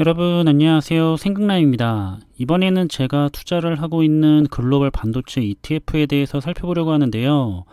여러분 안녕하세요. 생각남입니다. 이번에는 제가 투자를 하고 있는 글로벌 반도체 ETF에 대해서 살펴보려고 하는데요.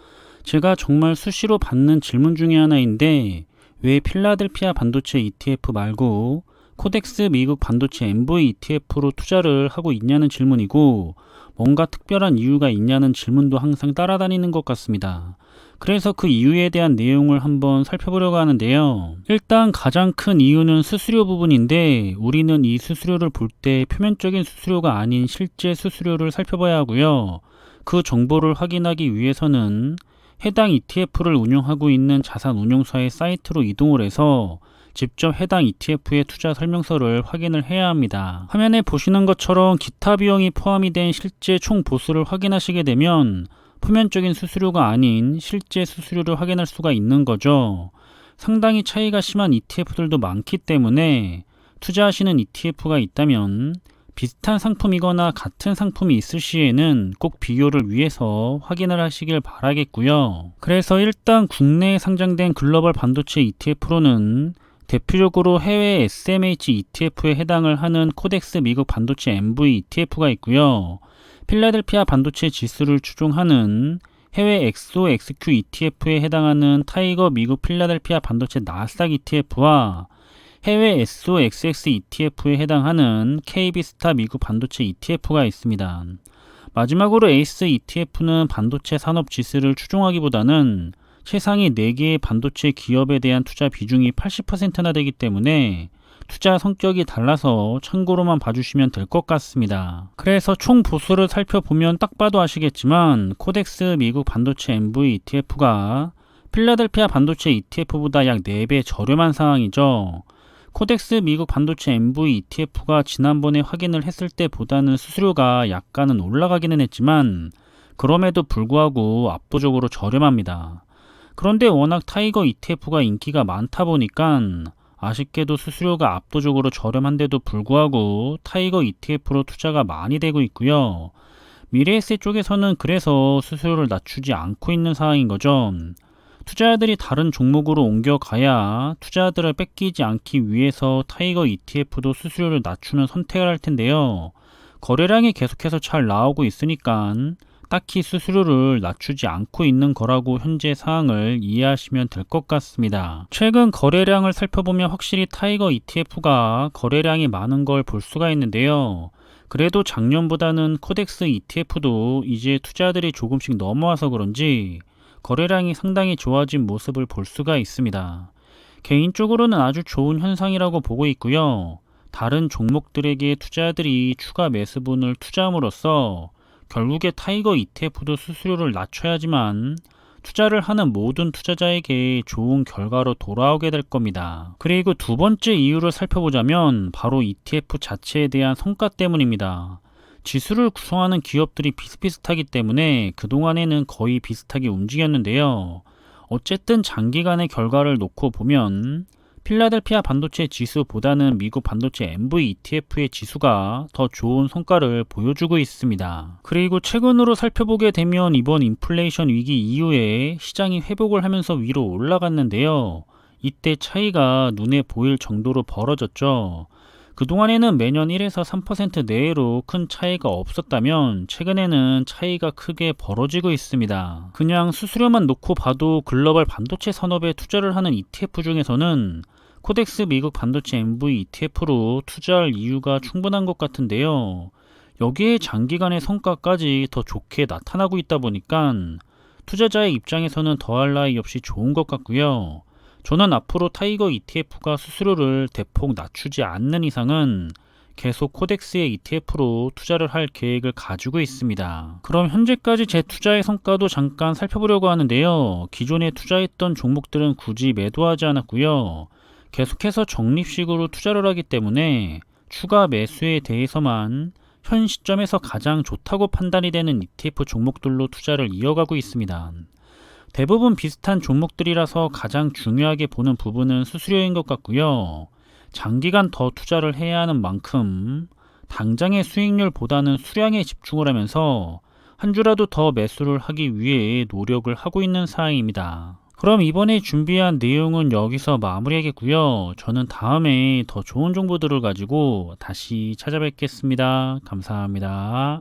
제가 정말 수시로 받는 질문 중에 하나인데 왜 필라델피아 반도체 ETF 말고 코덱스 미국 반도체 MV ETF로 투자를 하고 있냐는 질문이고 뭔가 특별한 이유가 있냐는 질문도 항상 따라다니는 것 같습니다. 그래서 그 이유에 대한 내용을 한번 살펴보려고 하는데요. 일단 가장 큰 이유는 수수료 부분인데 우리는 이 수수료를 볼 때 표면적인 수수료가 아닌 실제 수수료를 살펴봐야 하고요. 그 정보를 확인하기 위해서는 해당 ETF를 운영하고 있는 자산 운용사의 사이트로 이동을 해서 직접 해당 ETF의 투자 설명서를 확인을 해야 합니다. 화면에 보시는 것처럼 기타 비용이 포함이 된 실제 총 보수를 확인하시게 되면 표면적인 수수료가 아닌 실제 수수료를 확인할 수가 있는 거죠. 상당히 차이가 심한 ETF들도 많기 때문에 투자하시는 ETF가 있다면 비슷한 상품이거나 같은 상품이 있을 시에는 꼭 비교를 위해서 확인을 하시길 바라겠고요. 그래서 일단 국내에 상장된 글로벌 반도체 ETF로는 대표적으로 해외 SMH ETF에 해당을 하는 코덱스 미국 반도체 MV ETF가 있고요. 필라델피아 반도체 지수를 추종하는 해외 엑소 XQ ETF에 해당하는 타이거 미국 필라델피아 반도체 나스닥 ETF와 해외 SOXX ETF에 해당하는 KB스타 미국 반도체 ETF가 있습니다. 마지막으로 에이스 ETF는 반도체 산업 지수를 추종하기보다는 최상위 4개의 반도체 기업에 대한 투자 비중이 80%나 되기 때문에 투자 성격이 달라서 참고로만 봐주시면 될 것 같습니다. 그래서 총 보수를 살펴보면 딱 봐도 아시겠지만 코덱스 미국 반도체 MV ETF가 필라델피아 반도체 ETF보다 약 4배 저렴한 상황이죠. 코덱스 미국 반도체 MV ETF가 지난번에 확인을 했을 때보다는 수수료가 약간은 올라가기는 했지만 그럼에도 불구하고 압도적으로 저렴합니다. 그런데 워낙 타이거 ETF가 인기가 많다 보니까 아쉽게도 수수료가 압도적으로 저렴한데도 불구하고 타이거 ETF로 투자가 많이 되고 있고요. 미래에셋 쪽에서는 그래서 수수료를 낮추지 않고 있는 상황인 거죠. 투자자들이 다른 종목으로 옮겨가야 투자자들을 뺏기지 않기 위해서 타이거 ETF도 수수료를 낮추는 선택을 할 텐데요. 거래량이 계속해서 잘 나오고 있으니까 딱히 수수료를 낮추지 않고 있는 거라고 현재 상황을 이해하시면 될 것 같습니다. 최근 거래량을 살펴보면 확실히 타이거 ETF가 거래량이 많은 걸 볼 수가 있는데요. 그래도 작년보다는 코덱스 ETF도 이제 투자들이 조금씩 넘어와서 그런지 거래량이 상당히 좋아진 모습을 볼 수가 있습니다. 개인적으로는 아주 좋은 현상이라고 보고 있고요. 다른 종목들에게 투자들이 추가 매수분을 투자함으로써 결국에 타이거 ETF도 수수료를 낮춰야지만 투자를 하는 모든 투자자에게 좋은 결과로 돌아오게 될 겁니다. 그리고 두 번째 이유를 살펴보자면 바로 ETF 자체에 대한 성과 때문입니다. 지수를 구성하는 기업들이 비슷비슷하기 때문에 그동안에는 거의 비슷하게 움직였는데요. 어쨌든 장기간의 결과를 놓고 보면 필라델피아 반도체 지수보다는 미국 반도체 MV ETF의 지수가 더 좋은 성과를 보여주고 있습니다. 그리고 최근으로 살펴보게 되면 이번 인플레이션 위기 이후에 시장이 회복을 하면서 위로 올라갔는데요. 이때 차이가 눈에 보일 정도로 벌어졌죠. 그동안에는 매년 1에서 3% 내외로 큰 차이가 없었다면 최근에는 차이가 크게 벌어지고 있습니다. 그냥 수수료만 놓고 봐도 글로벌 반도체 산업에 투자를 하는 ETF 중에서는 코덱스 미국 반도체 MV ETF로 투자할 이유가 충분한 것 같은데요. 여기에 장기간의 성과까지 더 좋게 나타나고 있다 보니까 투자자의 입장에서는 더할 나위 없이 좋은 것 같고요. 저는 앞으로 타이거 ETF가 수수료를 대폭 낮추지 않는 이상은 계속 코덱스의 ETF로 투자를 할 계획을 가지고 있습니다. 그럼 현재까지 제 투자의 성과도 잠깐 살펴보려고 하는데요. 기존에 투자했던 종목들은 굳이 매도하지 않았고요. 계속해서 적립식으로 투자를 하기 때문에 추가 매수에 대해서만 현 시점에서 가장 좋다고 판단이 되는 ETF 종목들로 투자를 이어가고 있습니다. 대부분 비슷한 종목들이라서 가장 중요하게 보는 부분은 수수료인 것 같고요. 장기간 더 투자를 해야 하는 만큼 당장의 수익률보다는 수량에 집중을 하면서 한 주라도 더 매수를 하기 위해 노력을 하고 있는 사항입니다. 그럼 이번에 준비한 내용은 여기서 마무리하겠고요. 저는 다음에 더 좋은 정보들을 가지고 다시 찾아뵙겠습니다. 감사합니다.